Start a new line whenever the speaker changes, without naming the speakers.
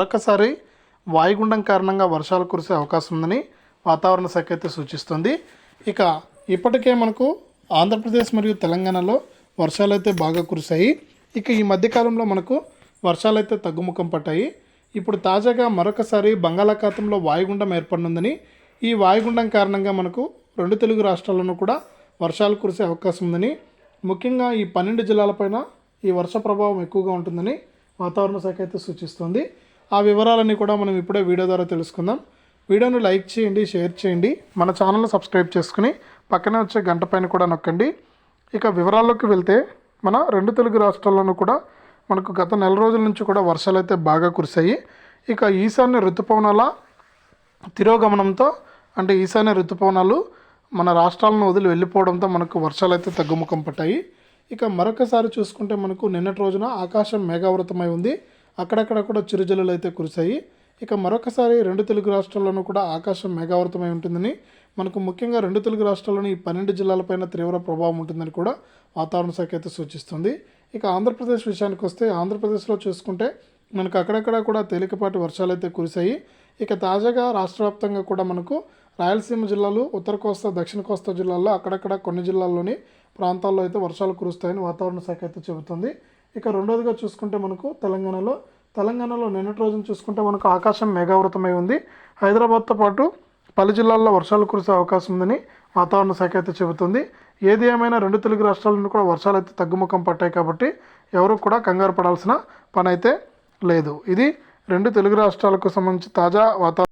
మరొకసారి వాయుగుండం కారణంగా వర్షాలు కురిసే అవకాశం ఉందని వాతావరణ శాఖ అయితే సూచిస్తుంది. ఇక ఇప్పటికే మనకు ఆంధ్రప్రదేశ్ మరియు తెలంగాణలో వర్షాలు అయితే బాగా కురిశాయి. ఇక ఈ మధ్యకాలంలో మనకు వర్షాలు అయితే తగ్గుముఖం పట్టాయి. ఇప్పుడు తాజాగా మరొకసారి బంగాళాఖాతంలో వాయుగుండం ఏర్పడినందని ఈ వాయుగుండం కారణంగా మనకు రెండు తెలుగు రాష్ట్రాల్లోనూ కూడా వర్షాలు కురిసే అవకాశం ఉందని ముఖ్యంగా ఈ పన్నెండు జిల్లాలపైన ఈ వర్ష ప్రభావం ఎక్కువగా ఉంటుందని వాతావరణ శాఖ అయితే సూచిస్తుంది. ఆ వివరాలన్నీ కూడా మనం ఇప్పుడే వీడియో ద్వారా తెలుసుకుందాం. వీడియోను లైక్ చేయండి షేర్ చేయండి. మన ఛానల్ని సబ్స్క్రైబ్ చేసుకుని పక్కనే వచ్చే గంట పైన కూడా నొక్కండి. ఇక వివరాల్లోకి వెళ్తే మన రెండు తెలుగు రాష్ట్రాల్లోనూ కూడా మనకు గత నెల రోజుల నుంచి కూడా వర్షాలు అయితే బాగా కురిశాయి. ఇక ఈశాన్య ఋతుపవనాల తిరోగమనంతో అంటే ఈశాన్య ఋతుపవనాలు మన రాష్ట్రాలను వదిలి వెళ్ళిపోవడంతో మనకు వర్షాలు అయితే తగ్గుముఖం పట్టాయి. ఇక మరొకసారి చూసుకుంటే మనకు నిన్నటి రోజున ఆకాశం మేఘావృతమై ఉంది. అక్కడక్కడ కూడా చిరుజల్లులు అయితే కురిశాయి. ఇక మరొకసారి రెండు తెలుగు రాష్ట్రాల్లోనూ కూడా ఆకాశం మేఘావృతమై ఉంటుందని మనకు ముఖ్యంగా రెండు తెలుగు రాష్ట్రాల్లోని ఈ పన్నెండు జిల్లాలపైన తీవ్ర ప్రభావం ఉంటుందని కూడా వాతావరణ శాఖ అయితే సూచిస్తుంది. ఇక ఆంధ్రప్రదేశ్ విషయానికి వస్తే ఆంధ్రప్రదేశ్లో చూసుకుంటే మనకు అక్కడక్కడ కూడా తేలికపాటి వర్షాలు అయితే కురిశాయి. ఇక తాజాగా రాష్ట్ర వ్యాప్తంగా కూడా మనకు రాయలసీమ జిల్లాలు ఉత్తర కోస్తా దక్షిణ కోస్తా జిల్లాల్లో అక్కడక్కడ కొన్ని జిల్లాల్లోని ప్రాంతాల్లో అయితే వర్షాలు కురుస్తాయని వాతావరణ శాఖ అయితే చెబుతుంది. ఇక రెండోదిగా చూసుకుంటే మనకు తెలంగాణలో తెలంగాణలో నిన్నటి రోజున చూసుకుంటే మనకు ఆకాశం మేఘావృతమై ఉంది. హైదరాబాద్తో పాటు పలు జిల్లాల్లో వర్షాలు కురిసే అవకాశం ఉందని వాతావరణ శాఖ అయితే చెబుతుంది. ఏది ఏమైనా రెండు తెలుగు రాష్ట్రాల కూడా వర్షాలు అయితే తగ్గుముఖం పట్టాయి కాబట్టి ఎవరు కూడా కంగారు పడాల్సిన పని అయితే లేదు. ఇది రెండు తెలుగు రాష్ట్రాలకు సంబంధించి తాజా వాతావరణ